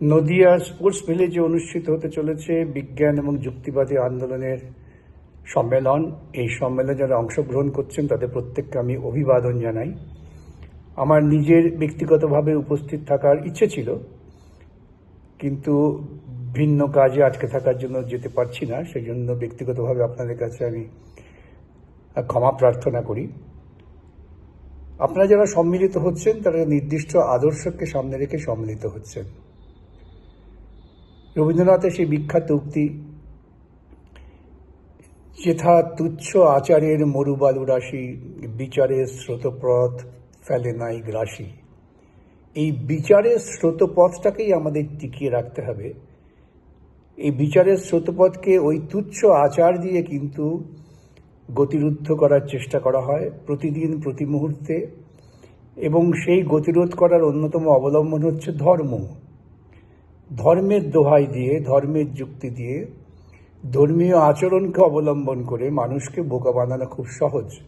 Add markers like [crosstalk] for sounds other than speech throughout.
Nadia sports ভিলেজে অনুষ্ঠিত হতে চলেছে বিজ্ঞান এবং যুক্তিবাদী আন্দোলনের সম্মেলন। এই সম্মেলনে যারা অংশগ্রহণ করছেন, তাদের প্রত্যেককে আমি অভিবাদন জানাই। আমার নিজের ব্যক্তিগতভাবে উপস্থিত থাকার ইচ্ছে ছিল, কিন্তু ভিন্ন কাজে আটকে থাকার জন্য যেতে পারছি না। সেই জন্য ব্যক্তিগতভাবে আপনাদের কাছে আমি ক্ষমা প্রার্থনা করি। আপনারা যারা সম্মিলিত হচ্ছেন, তারা নির্দিষ্ট আদর্শকে সামনে রেখে সম্মিলিত হচ্ছেন। রবীন্দ্রনাথের সেই বিখ্যাত উক্তি যেথা তুচ্ছ আচারের মরুবালু রাশি বিচারের স্রোতপথ ফেলে নাই গ্রাসী। এই বিচারের স্রোতপথটাকেই আমাদের টিকিয়ে রাখতে হবে। এই বিচারের স্রোতপথকে ওই তুচ্ছ আচার দিয়ে কিন্তু গতিরুদ্ধ করার চেষ্টা করা হয় প্রতিদিন, প্রতি মুহূর্তে। এবং সেই গতিরোধ করার অন্যতম অবলম্বন হচ্ছে ধর্ম। ধর্মের দোহাই দিয়ে, ধর্মের যুক্তি দিয়ে, ধর্মীয় আচরণকে অবলম্বন করে মানুষকে বোকা বানানো খুব সহজ।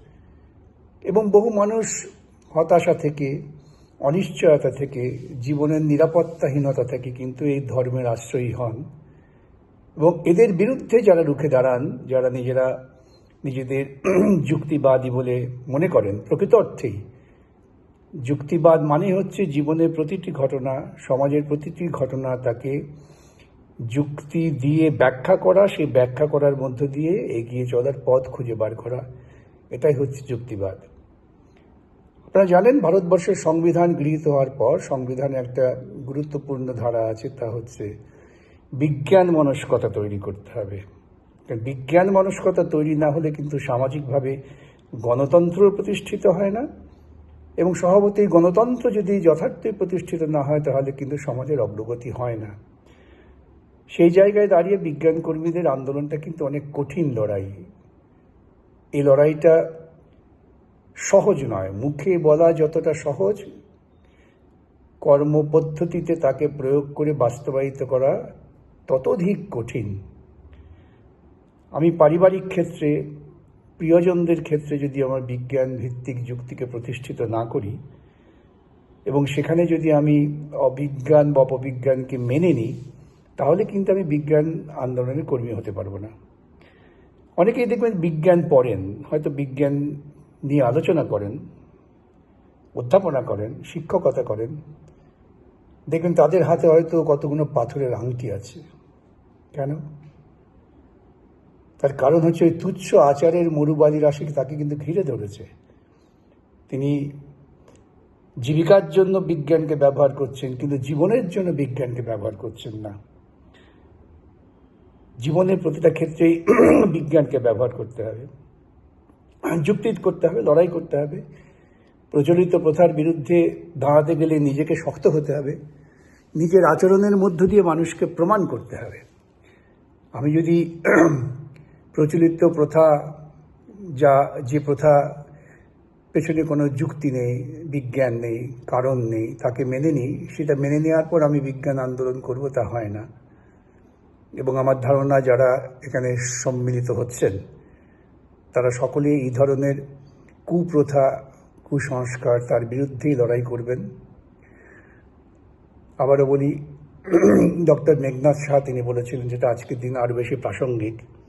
এবং বহু মানুষ হতাশা থেকে, অনিশ্চয়তা থেকে, জীবনের নিরাপত্তাহীনতা থেকে কিন্তু এই ধর্মের আশ্রয়ী হন। এবং এদের বিরুদ্ধে যারা রুখে দাঁড়ান, যারা নিজেরা নিজেদের [clears throat] যুক্তিবাদী বলে মনে করেন, প্রকৃত অর্থেই যুক্তিবাদ মানে হচ্ছে জীবনের প্রতিটি ঘটনা, সমাজের প্রতিটি ঘটনা তাকে যুক্তি দিয়ে ব্যাখ্যা করা, সেই ব্যাখ্যা করার মধ্য দিয়ে এগিয়ে চলার পথ খুঁজে বার করা। এটাই হচ্ছে যুক্তিবাদ। আপনারা জানেন, ভারতবর্ষের সংবিধান গৃহীত হওয়ার পর সংবিধানে একটা গুরুত্বপূর্ণ ধারা আছে, তা হচ্ছে বিজ্ঞান মনস্কতা তৈরি করতে হবে। বিজ্ঞান মনস্কতা তৈরি না হলে কিন্তু সামাজিকভাবে গণতন্ত্র প্রতিষ্ঠিত হয় না। এবং স্বভাবতই গণতন্ত্র যদি যথার্থই প্রতিষ্ঠিত না হয়, তাহলে কিন্তু সমাজের অগ্রগতি হয় না। সেই জায়গায় দাঁড়িয়ে বিজ্ঞান কর্মীদের আন্দোলনটা কিন্তু অনেক কঠিন লড়াই। এই লড়াইটা সহজ নয়, মুখে বলা যতটা সহজ, কর্মপদ্ধতিতে তাকে প্রয়োগ করে বাস্তবায়িত করা ততোধিক কঠিন। আমি পারিবারিক ক্ষেত্রে প্রিয়জনদের ক্ষেত্রে যদি আমার বিজ্ঞান ভিত্তিক যুক্তিকে প্রতিষ্ঠিত না করি, এবং সেখানে যদি আমি অবিজ্ঞান বা অপবিজ্ঞানকে মেনে নিই, তাহলে কিন্তু আমি বিজ্ঞান আন্দোলনের কর্মী হতে পারব না। অনেকেই দেখবেন বিজ্ঞান পড়েন, হয়তো বিজ্ঞান নিয়ে আলোচনা করেন অধ্যাপনা করেন, শিক্ষকতা করেন। দেখবেন তাদের হাতে হয়তো কতগুলো পাথরের আংটি আছে। কেন? তার কারণ হচ্ছে ওই তুচ্ছ আচারের মরুবালি রাশি তাকে কিন্তু ঘিরে ধরেছে। তিনি জীবিকার জন্য বিজ্ঞানকে ব্যবহার করছেন, কিন্তু জীবনের জন্য বিজ্ঞানকে ব্যবহার করছেন না। জীবনের প্রতিটা ক্ষেত্রেই [clears throat] বিজ্ঞানকে ব্যবহার করতে হবে। যুক্তি করতে হবে, লড়াই করতে হবে। প্রচলিত প্রথার বিরুদ্ধে দাঁড়াতে গেলে নিজেকে শক্ত হতে হবে। নিজের আচরণের মধ্য দিয়ে মানুষকে প্রমাণ করতে হবে। আমি যদি [clears throat] প্রচলিত প্রথা যা, যে প্রথা পেছনে কোনো যুক্তি নেই, বিজ্ঞান নেই, কারণ নেই, তাকে মেনে নিই সেটা মেনে নেওয়ার পর আমি বিজ্ঞান আন্দোলন করব, তা হয় না। এবং আমার ধারণা, যারা এখানে সম্মিলিত হচ্ছেন, তারা সকলে এই ধরনের কুপ্রথা, কুসংস্কার তার বিরুদ্ধেই লড়াই করবেন। আবারও বলি, [clears throat] ডক্টর মেঘনাথ শাহ তিনি বলেছিলেন যেটা আজকের দিন আরও বেশি প্রাসঙ্গিক।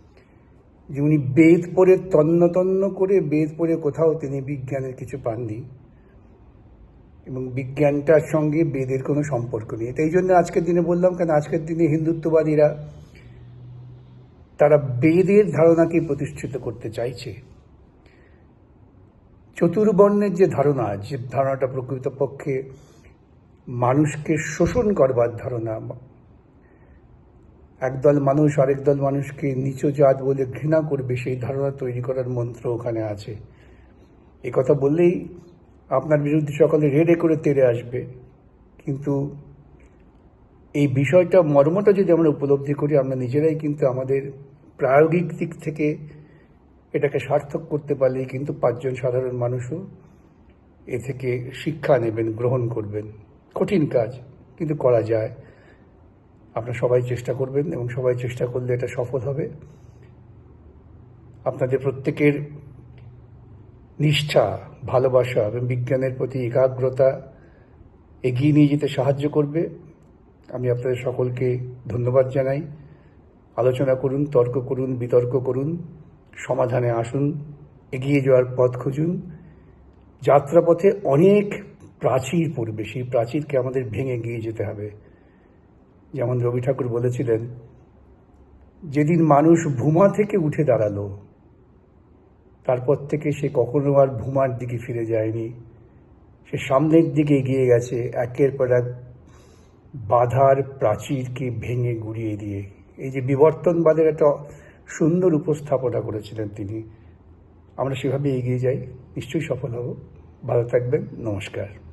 যে উনি বেদ পড়ে, তন্ন তন্ন করে বেদ পড়ে কোথাও তিনি বিজ্ঞানের কিছু পাননি। এবং বিজ্ঞানটার সঙ্গে বেদের কোনো সম্পর্ক নেই। তাই জন্য আজকের দিনে বললাম, কেন আজকের দিনে হিন্দুত্ববাদীরা তারা বেদের ধারণাকে প্রতিষ্ঠিত করতে চাইছে। চতুর্বর্ণের যে ধারণা, যে ধারণাটা প্রকৃতপক্ষে মানুষকে শোষণ করবার ধারণা একদল মানুষ আরেক দল মানুষকে নিচ জাত বলে ঘৃণা করবে, সেই ধারণা তৈরি করার মন্ত্র ওখানে আছে। এ কথা বললেই আপনার বিরুদ্ধে সকালে রেডে করে তেড়ে আসবে। কিন্তু এই বিষয়টা, মর্মটা যদি আমরা উপলব্ধি করি, আমরা নিজেরাই কিন্তু আমাদের প্রায়োগিক দিক থেকে এটাকে সার্থক করতে পারলেই কিন্তু পাঁচজন সাধারণ মানুষও এ থেকে শিক্ষা নেবেন, গ্রহণ করবেন। কঠিন কাজ, কিন্তু করা যায়। আপনারা সবাই চেষ্টা করবেন এবং সবাই চেষ্টা করলে এটা সফল হবে। আপনাদের প্রত্যেকের নিষ্ঠা, ভালোবাসা এবং বিজ্ঞানের প্রতি একাগ্রতা এগিয়ে নিয়ে যেতে সাহায্য করবে। আমি আপনাদের সকলকে ধন্যবাদ জানাই। আলোচনা করুন, তর্ক করুন, বিতর্ক করুন, সমাধানে আসুন, এগিয়ে যাওয়ার পথ খুঁজুন। যাত্রাপথে অনেক প্রাচীর পড়বে, সেই প্রাচীরকে আমাদের ভেঙে গিয়ে যেতে হবে। যেমন রবি ঠাকুর বলেছিলেন, যেদিন মানুষ ভূমা থেকে উঠে দাঁড়াল, তারপর থেকে সে কখনো আর ভূমার দিকে ফিরে যায়নি। সে সামনের দিকে এগিয়ে গেছে, একের পর এক বাধার প্রাচীরকে ভেঙে গুড়িয়ে দিয়ে। এই যে বিবর্তনবাদের একটা সুন্দর উপস্থাপনা করেছিলেন তিনি। আমরা সেভাবে এগিয়ে যাই, নিশ্চয়ই সফল হব। ভালো থাকবেন, নমস্কার।